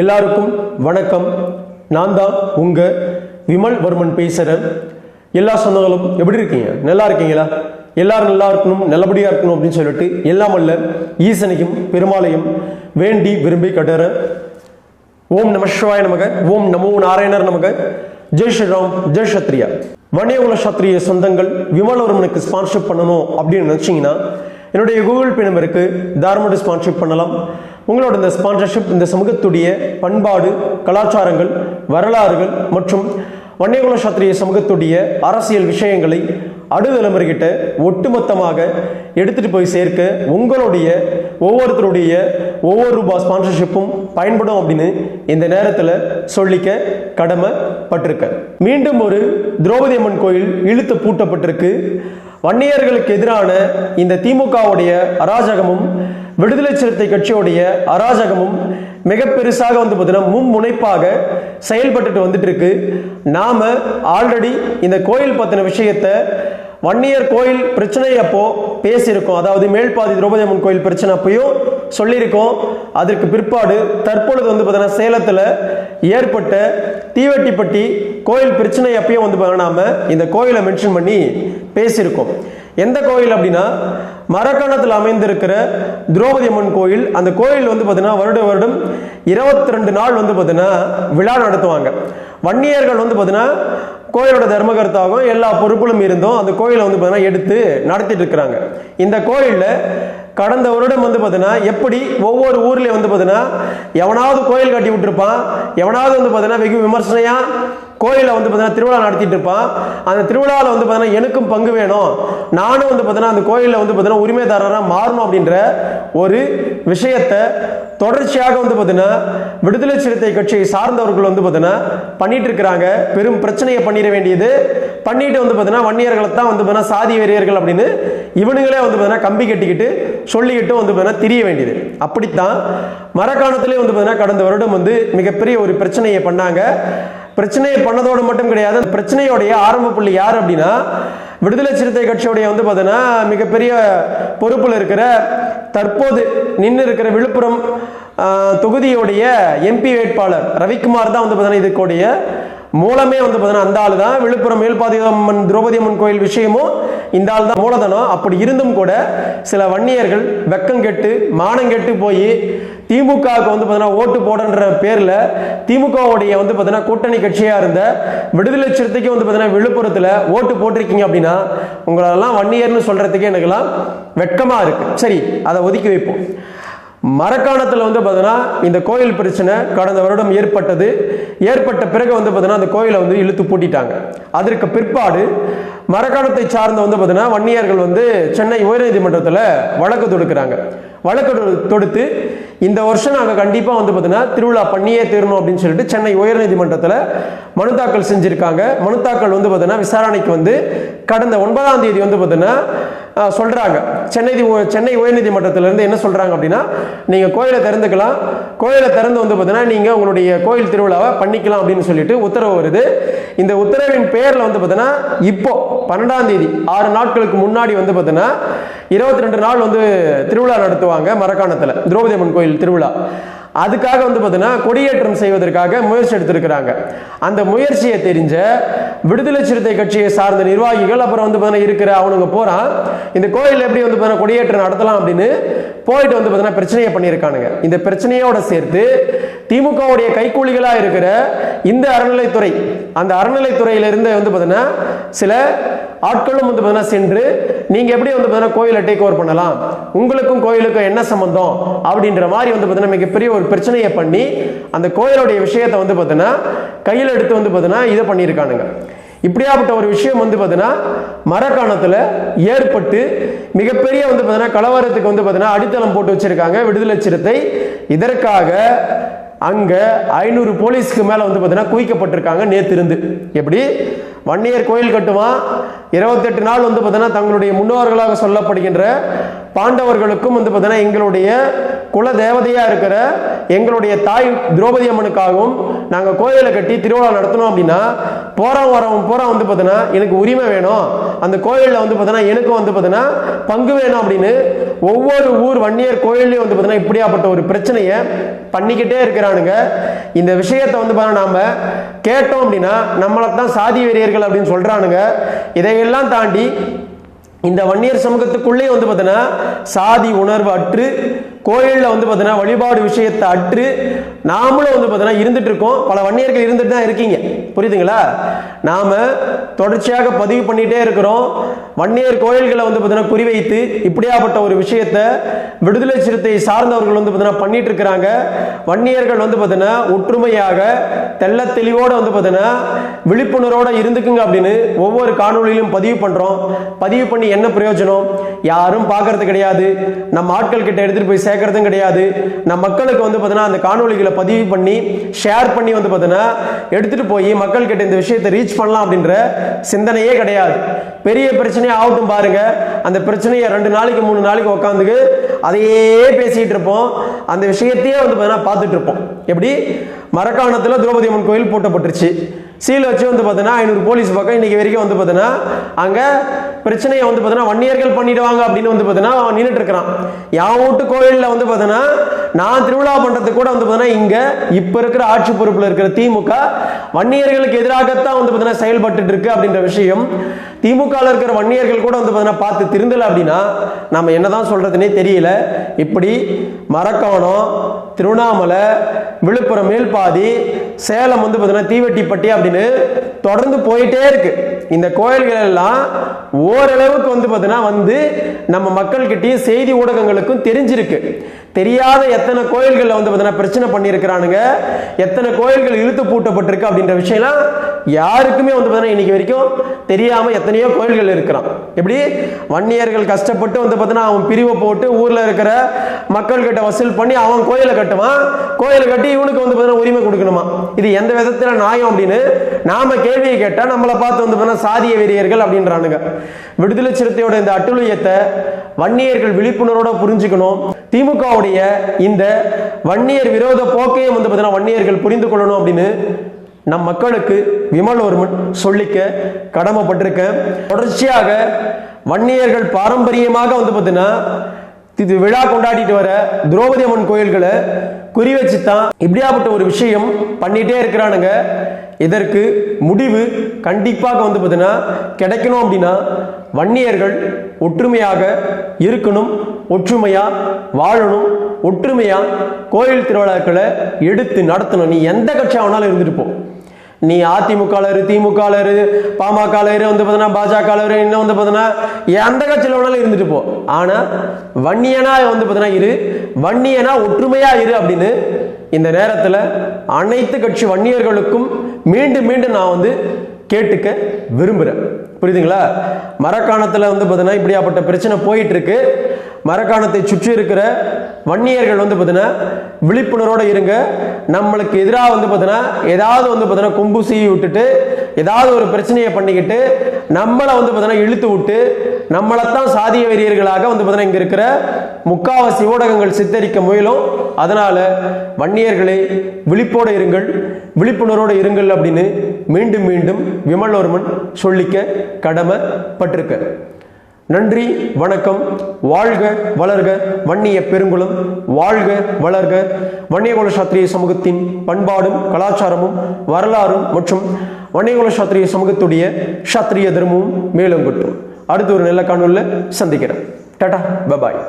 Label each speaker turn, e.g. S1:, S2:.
S1: எல்லாருக்கும் வணக்கம் நான் தான் உங்கள் விமல் வர்மன் பேசுகிறேன் எல்லா சொந்தங்களும் எப்படி இருக்கீங்க நல்லா இருக்கீங்களா எல்லாரும் நல்லா இருக்கணும் நல்லபடியாக இருக்கணும் அப்படின்னு சொல்லிட்டு எல்லாம் அல்ல ஈசனையும் பெருமாளையும் வேண்டி விரும்பி கட்டுற ஓம் நம சிவாய நமக ஓம் நமோ நாராயணர் நமக ஜெய் ஸ்ரீராம் ஜெய் சத்ரியா வணியகுல சத்ரிய சொந்தங்கள் விமல்வர்மனுக்கு ஸ்பான்சர் பண்ணணும் அப்படின்னு நினச்சிங்கன்னா என்னுடைய கூகுள் பே நம்பருக்கு தாராளமாக ஸ்பான்சர் பண்ணலாம் உங்களோட இந்த ஸ்பான்சர்ஷிப் இந்த சமூகத்துடைய பண்பாடு கலாச்சாரங்கள் வரலாறுகள் மற்றும் வன்னியகுல சாத்திரிய சமூகத்துடைய அரசியல் விஷயங்களை அடுதலைமுறைகிட்ட ஒட்டுமொத்தமாக எடுத்துகிட்டு போய் சேர்க்க உங்களுடைய ஒவ்வொருத்தருடைய ஒவ்வொரு ரூபாய் ஸ்பான்சர்ஷிப்பும் பயன்படும் அப்படின்னு இந்த நேரத்தில் சொல்லிக்க கடமைப்பட்டிருக்க மீண்டும் ஒரு திரௌபதி அம்மன் கோயில் இழுத்து பூட்டப்பட்டிருக்கு வன்னியர்களுக்கு எதிரான இந்த திமுகவுடைய அராஜகமும் விடுதலை சிறுத்தை கட்சியோடைய அராஜகமும் மிக பெருசாக வந்து பார்த்தீங்கன்னா முனைப்பாக செயல்பட்டுட்டு வந்துட்டு இருக்கு நாம ஆல்ரெடி இந்த கோயில் பற்றின விஷயத்த வன்னியர் கோயில் பிரச்சனை அப்போ பேசியிருக்கோம் அதாவது மேல்பாதி திரௌபதி அம்மன் கோயில் பிரச்சனை அப்பயும் சொல்லியிருக்கோம் அதற்கு பிற்பாடு தற்பொழுது வந்து பார்த்தீங்கன்னா சேலத்தில் ஏற்பட்ட தீவெட்டிப்பட்டி கோயில் பிரச்சனை அப்பயும் வந்து பண்ணாமல் இந்த கோயிலை மென்ஷன் பண்ணி பேசியிருக்கோம் எந்த கோயில் அப்படின்னா மரக்கணத்தில் அமைந்திருக்கிற திரௌபதி அம்மன் கோயில் அந்த கோயில் வந்து பார்த்தீங்கன்னா வருட வருடம் இருபத்தி ரெண்டு நாள் வந்து பார்த்தீங்கன்னா விழா நடத்துவாங்க வன்னியர்கள் வந்து பார்த்தீங்கன்னா கோயிலோட தர்மகர்த்தாகவும் எல்லா பொறுப்புகளும் இருந்தும் அந்த கோயிலை வந்து பார்த்தீங்கன்னா எடுத்து நடத்திட்டு இருக்கிறாங்க இந்த கோயிலில் கடந்த வருடம் வந்து பார்த்தீங்கன்னா எப்படி ஒவ்வொரு ஊர்லேயும் வந்து பார்த்தீங்கன்னா எவனாவது கோயில் கட்டி விட்டுருப்பான் எவனாவது வந்து பார்த்தீங்கன்னா வெகு விமர்சனையாக கோயிலில் வந்து பார்த்தீங்கன்னா திருவிழா நடத்திட்டு இருப்பான் அந்த திருவிழாவில் வந்து பார்த்தீங்கன்னா எனக்கும் பங்கு வேணும் நானும் வந்து பார்த்தீங்கன்னா அந்த கோயிலில் வந்து பார்த்தீங்கன்னா உரிமைதாரராக மாறணும் அப்படின்ற ஒரு விஷயத்தை தொடர்ச்சியாக வந்து பார்த்தீங்கன்னா விடுதலை சிறுத்தை கட்சியை சார்ந்தவர்கள் வந்து பார்த்தீங்கன்னா பண்ணிட்டு இருக்கிறாங்க பெரும் பிரச்சனையை பண்ணிட வேண்டியது பண்ணிட்டு வந்து பார்த்தீங்கன்னா வன்னியர்களை தான் வந்து பார்த்தீங்கன்னா சாதி வெறியர்கள் அப்படின்னு இவனுங்களே வந்து பார்த்தீங்கன்னா கம்பி கட்டிக்கிட்டு சொல்லிக்கிட்டு வந்து பார்த்தீங்கன்னா தெரிய வேண்டியது அப்படித்தான் மரக்காணத்திலே வந்து பார்த்தீங்கன்னா கடந்த வருடம் வந்து மிகப்பெரிய ஒரு பிரச்சனையை பண்ணாங்க பிரச்சனையை பண்ணதோடு மட்டும் கிடையாது அந்த பிரச்சனையோடைய ஆரம்ப புள்ளி யார் அப்படின்னா விடுதலை சிறுத்தை கட்சியோடைய வந்து பார்த்தீங்கன்னா மிகப்பெரிய பொறுப்பில் இருக்கிற தற்போது நின்று இருக்கிற விழுப்புரம் தொகுதியுடைய எம்பி வேட்பாளர் ரவிக்குமார் தான் வந்து பார்த்தீங்கன்னா இதுக்குடைய மூலமே வந்து அந்த ஆள் தான் விழுப்புரம் மேல்பாதிதம்மன் திரௌபதி அம்மன் கோயில் விஷயமும் இந்த ஆள் தான் மூலதனம் அப்படி இருந்தும் கூட சில வன்னியர்கள் வெக்கம் கெட்டு மானம் கெட்டு போய் திமுகவுக்கு வந்து பார்த்தீங்கன்னா ஓட்டு போடன்ற பேரில் திமுகவுடைய வந்து பார்த்தீங்கன்னா கூட்டணி கட்சியாக இருந்த விடுதலை சிறுத்தைக்கு வந்து பார்த்தீங்கன்னா விழுப்புரத்தில் ஓட்டு போட்டிருக்கீங்க அப்படின்னா உங்களெல்லாம் ஒன் இயர்னு சொல்கிறதுக்கு எனக்குலாம் வெட்கமாக இருக்குது சரி அதை ஒதுக்கி வைப்போம் மரக்காணத்தில் வந்து பார்த்தீங்கன்னா இந்த கோயில் பிரச்சனை கடந்த வருடம் ஏற்பட்டது ஏற்பட்ட பிறகு வந்து பார்த்தீங்கன்னா அந்த கோயிலை வந்து இழுத்து பூட்டிட்டாங்க அதற்கு பிற்பாடு மரக்காணத்தை சார்ந்த வந்து பார்த்தீங்கன்னா வன்னியர்கள் வந்து சென்னை உயர்நீதிமன்றத்தில் வழக்கு தொடுக்கிறாங்க வழக்கு தொடுத்து இந்த வருஷம் நாங்கள் கண்டிப்பாக வந்து பார்த்தீங்கன்னா திருவிழா பண்ணியே தீரணும் அப்படின்னு சொல்லிட்டு சென்னை உயர்நீதிமன்றத்தில் மனு தாக்கல் செஞ்சுருக்காங்க மனு தாக்கல் வந்து பார்த்தீங்கன்னா விசாரணைக்கு வந்து கடந்த ஒன்பதாம் தேதி வந்து பார்த்தீங்கன்னா சொல்கிறாங்க சென்னை சென்னை உயர்நீதிமன்றத்திலேருந்து என்ன சொல்கிறாங்க அப்படின்னா நீங்கள் கோயிலை திறந்துக்கலாம் கோயிலை திறந்து வந்து பார்த்தீங்கன்னா நீங்கள் உங்களுடைய கோயில் திருவிழாவை பண்ணிக்கலாம் அப்படின்னு சொல்லிட்டு உத்தரவு வருது இந்த உத்தரவின் பேரில் வந்து பார்த்தீங்கன்னா இப்போ பன்னெண்டாம் தேதி ஆறு நாட்களுக்கு முன்னாடி வந்து பார்த்தீங்கன்னா இருபத்தி ரெண்டு நாள் வந்து திருவிழா நடத்துவாங்க மரக்காணத்தில் திரௌபதி அம்மன் கோயில் திருவிழா அதுக்காக வந்து பார்த்தீங்கன்னா கொடியேற்றம் செய்வதற்காக முயற்சி எடுத்திருக்கிறாங்க அந்த முயற்சியை தெரிஞ்ச விடுதலை சிறுத்தை கட்சியை சார்ந்த நிர்வாகிகள் அப்புறம் வந்து பார்த்தீங்கன்னா இருக்கிற அவனுங்க போகிறான் இந்த கோயில் எப்படி வந்து பார்த்தீங்கன்னா கொடியேற்றம் நடத்தலாம் அப்படின்னு போயிட்டு வந்து பார்த்தீங்கன்னா பிரச்சனையை பண்ணியிருக்கானுங்க இந்த பிரச்சனையோட சேர்த்து திமுகவுடைய கைக்கூலிகளாக இருக்கிற இந்த அறநிலைத்துறை அந்த அறநிலைத்துறையிலிருந்து வந்து பார்த்தீங்கன்னா சில ஆட்களும் வந்து சென்று நீங்கள் எப்படி வந்து பார்த்தீங்கன்னா கோயிலை டேக் ஓவர் பண்ணலாம் உங்களுக்கும் கோயிலுக்கும் என்ன சம்மந்தம் அப்படின்ற மாதிரி வந்து பார்த்தீங்கன்னா மிகப்பெரிய ஒரு பிரச்சனையை பண்ணி அந்த கோயிலுடைய விஷயத்தை வந்து பார்த்தீங்கன்னா கையில் எடுத்து வந்து பார்த்தீங்கன்னா இதை பண்ணியிருக்கானுங்க இப்படியாப்பட்ட ஒரு விஷயம் வந்து பார்த்தீங்கன்னா மரக்காணத்தில் ஏற்பட்டு மிகப்பெரிய வந்து பார்த்தீங்கன்னா கலவரத்துக்கு வந்து பார்த்தீங்கன்னா அடித்தளம் போட்டு வச்சுருக்காங்க விடுதலை சிறுத்தை இதற்காக அங்கே ஐநூறு போலீஸ்க்கு மேலே வந்து பார்த்தீங்கன்னா குவிக்கப்பட்டிருக்காங்க நேத்திருந்து எப்படி வன்னியர் கோயில் கட்டுவான் இருபத்தெட்டு நாள் வந்து பார்த்தீங்கன்னா தங்களுடைய முன்னோர்களாக சொல்லப்படுகின்ற பாண்டவர்களுக்கும் வந்து பார்த்தீங்கன்னா எங்களுடைய குல தேவதையாக இருக்கிற எங்களுடைய தாய் திரௌபதி அம்மனுக்காகவும் நாங்கள் கோயிலை கட்டி திருவிழா நடத்தணும் அப்படின்னா போகிறோம் வரவன் பூரா வந்து பார்த்தீங்கன்னா எனக்கு உரிமை வேணும் அந்த கோயிலில் வந்து பார்த்தீங்கன்னா எனக்கும் வந்து பார்த்தீங்கன்னா பங்கு வேணும் அப்படின்னு ஒவ்வொரு ஊர் வன்னியர் கோயில்லையும் வந்து பார்த்தீங்கன்னா இப்படியாப்பட்ட ஒரு பிரச்சனையை பண்ணிக்கிட்டே இருக்கிறானுங்க இந்த விஷயத்தை வந்து பார்த்தீங்கன்னா நாம் கேட்டோம் அப்படின்னா நம்மளை தான் சாதி வெறியர்கள் அப்படின்னு சொல்கிறானுங்க இதையெல்லாம் தாண்டி இந்த வன்னியர் சமூகத்துக்குள்ளேயே வந்து பார்த்தீங்கன்னா சாதி உணர்வு அற்று கோயிலில் வந்து பார்த்தீங்கன்னா வழிபாடு விஷயத்தை அற்று நாமளும் வந்து பார்த்தீங்கன்னா இருந்துட்டு இருக்கோம் பல வன்னியர்கள் இருந்துட்டு தான் இருக்கீங்க புரியுதுங்களா நாம் தொடர்ச்சியாக பதிவு பண்ணிகிட்டே இருக்கிறோம் வன்னியர் கோயில்களை வந்து பார்த்தீங்கன்னா குறிவைத்து இப்படியாப்பட்ட ஒரு விஷயத்தை விடுதலை சிறுத்தை சார்ந்தவர்கள் வந்து பார்த்தீங்கன்னா பண்ணிட்டு இருக்கிறாங்க வன்னியர்கள் வந்து பார்த்தீங்கன்னா ஒற்றுமையாக தெல்ல தெளிவோடு வந்து பார்த்தீங்கன்னா விழிப்புணர்வோடு இருந்துக்குங்க அப்படின்னு ஒவ்வொரு காணொலியிலும் பதிவு பண்ணுறோம் பதிவு பண்ணி என்ன பிரயோஜனம் யாரும் பார்க்கறது கிடையாது நம்ம ஆட்கள் கிட்ட எடுத்துகிட்டு போய் சேர்க்கறதும் கிடையாது நம்ம மக்களுக்கு வந்து பார்த்தீங்கன்னா அந்த காணொலிகளை பதிவு பண்ணி ஷேர் பண்ணி வந்து பார்த்தீங்கன்னா எடுத்துகிட்டு போய் மக்கள் கிட்ட இந்த விஷயத்தை ரீச் பண்ணலாம் அப்படின்ற சிந்தனையே கிடையாது பெரிய பிரச்சனையே ஆகட்டும் பாருங்க அந்த பிரச்சனையை ரெண்டு நாளைக்கு மூணு நாளைக்கு உட்காந்துக்கு அதையே பேசிட்டு இருப்போம் அந்த விஷயத்தையே வந்து பார்த்துட்டு இருப்போம் எப்படி மரக்காணத்துல திரௌபதி அம்மன் கோயில் போட்டப்பட்டுருச்சு சீல் வச்சு வந்து பார்த்தீங்கன்னா ஐநூறு போலீஸ் பக்கம் இன்றைக்கி வரைக்கும் வந்து பார்த்தீங்கன்னா அங்கே பிரச்சனையை வந்து பார்த்தீங்கன்னா வன்னியர்கள் பண்ணிவிடுவாங்க பண்ணிடுவாங்க அப்படின்னு வந்து பார்த்தீங்கன்னா நின்றுட்டு இருக்கிறான் என் வீட்டு கோயிலில் வந்து பார்த்தீங்கன்னா நான் திருவிழா பண்ணுறதுக்கு கூட வந்து பார்த்தீங்கன்னா இங்கே இப்போ இருக்கிற ஆட்சி பொறுப்பில் இருக்கிற திமுக வன்னியர்களுக்கு எதிராகத்தான் வந்து பார்த்தீங்கன்னா செயல்பட்டு இருக்கு அப்படின்ற விஷயம் திமுகவில் இருக்கிற வன்னியர்கள் கூட வந்து பார்த்தீங்கன்னா பார்த்து திருந்தலை அப்படின்னா நம்ம என்னதான் சொல்கிறதுனே தெரியல இப்படி மரக்கவனம் திருவண்ணாமலை விழுப்புரம் மேல்பாதி சேலம் வந்து பார்த்தீங்கன்னா தீவெட்டிப்பட்டி அப்படி அப்படின்னு தொடர்ந்து போயிட்டே இருக்கு இந்த கோயில்கள் எல்லாம் ஓரளவுக்கு வந்து பார்த்தீங்கன்னா வந்து நம்ம மக்கள்கிட்டயும் செய்தி ஊடகங்களுக்கும் தெரிஞ்சிருக்கு தெரியாத எத்தனை கோயில்களில் வந்து பார்த்தீங்கன்னா பிரச்சனை பண்ணியிருக்கிறானுங்க எத்தனை கோயில்கள் இழுத்து பூட்டப்பட்டிருக்கு அப்படின்ற விஷயம்லாம் யாருக்குமே வந்து இன்னைக்கு வரைக்கும் தெரியாமல் எத்தனையோ கோயில்கள் இருக்கிறான் எப்படி வன்னியர்கள் கஷ்டப்பட்டு வந்து அவன் பிரிவை போட்டு ஊரில் இருக்கிற மக்கள்கிட்ட வசூல் பண்ணி அவன் கோயிலை கட்டுவான் கோயிலை கட்டி இவனுக்கு வந்து உரிமை கொடுக்கணுமா இது எந்த விதத்தில் நியாயம் அப்படின்னு நாம கேள்வியை கேட்டால் நம்மளை பார்த்து வந்து சாதிய வெறியர்கள் அப்படின்றானுங்க விடுதலை சிறுத்தையோட இந்த அட்டுழியத்தை வன்னியர்கள் விழிப்புணர்வோட புரிஞ்சுக்கணும் திமுகவுடைய இந்த வன்னியர் விரோத போக்கையும் வந்து பார்த்தீங்கன்னா வன்னியர்கள் புரிந்து கொள்ளணும் அப்படின்னு நம் மக்களுக்கு விமல் ஒரு சொல்லிக்க கடமைப்பட்டிருக்க தொடர்ச்சியாக வன்னியர்கள் பாரம்பரியமாக வந்து பார்த்தீங்கன்னா இது விழா கொண்டாடிட்டு வர திரௌபதி அம்மன் கோயில்களை குறி வச்சு தான் இப்படியாப்பட்ட ஒரு விஷயம் பண்ணிகிட்டே இருக்கிறானுங்க இதற்கு முடிவு கண்டிப்பாக வந்து பார்த்தீங்கன்னா கிடைக்கணும் அப்படின்னா வன்னியர்கள் ஒற்றுமையாக இருக்கணும் ஒற்றுமையாக வாழணும் ஒற்றுமையாக கோயில் திருவிழாக்களை எடுத்து நடத்தணும் நீ எந்த கட்சியாக வேணாலும் இருந்துட்டு போ நீ அதிமுகவில் இரு திமுகவில் இரு பாமகவில் வந்து பார்த்தீங்கன்னா பாஜகவில் இரு இன்னும் வந்து பார்த்தீங்கன்னா எந்த கட்சியில் வேணாலும் இருந்துட்டு போ ஆனால் வன்னியனா வந்து பார்த்தீங்கன்னா இரு வன்னியனா ஒற்றுமையாக இரு அப்படின்னு இந்த நேரத்தில் அனைத்து கட்சி வன்னியர்களுக்கும் மீண்டும் மீண்டும் நான் வந்து கேட்டுக்க விரும்புகிறேன் புரியுதுங்களா மரக்காணத்தில் வந்து பார்த்தீங்கன்னா இப்படியாப்பட்ட பிரச்சனை போயிட்டுருக்கு மரக்காணத்தை சுற்றி இருக்கிற வன்னியர்கள் வந்து பார்த்தீங்கன்னா விழிப்புணர்வோடு இருங்க நம்மளுக்கு எதிராக வந்து பார்த்தீங்கன்னா ஏதாவது வந்து பார்த்தீங்கன்னா கொம்பு சீவி விட்டுட்டு ஏதாவது ஒரு பிரச்சனையை பண்ணிக்கிட்டு நம்மளை வந்து பார்த்தீங்கன்னா இழுத்து விட்டு நம்மளைத்தான் சாதிய வெறியர்களாக வந்து பார்த்தீங்கன்னா இங்கே இருக்கிற முக்காவாசி ஊடகங்கள் சித்தரிக்க முயலும் அதனால் வன்னியர்களே விழிப்போடு இருங்கள் விழிப்புணர்வோடு இருங்கள் அப்படின்னு மீண்டும் மீண்டும் விமலோர்மன் சொல்லிக்க கடமைப்பட்டிருக்க நன்றி வணக்கம் வாழ்க வளர்க வன்னிய பெருங்குளம் வாழ்க வளர்க வன்னியகுல சாத்திரிய சமூகத்தின் பண்பாடும் கலாச்சாரமும் வரலாறும் மற்றும் வன்னியகுல சாத்திரிய சமூகத்துடைய சாத்திரிய தர்மமும் கட்டும் அடுத்து ஒரு நல்ல காணொலியில் சந்திக்கிறேன் டாடா பபாய்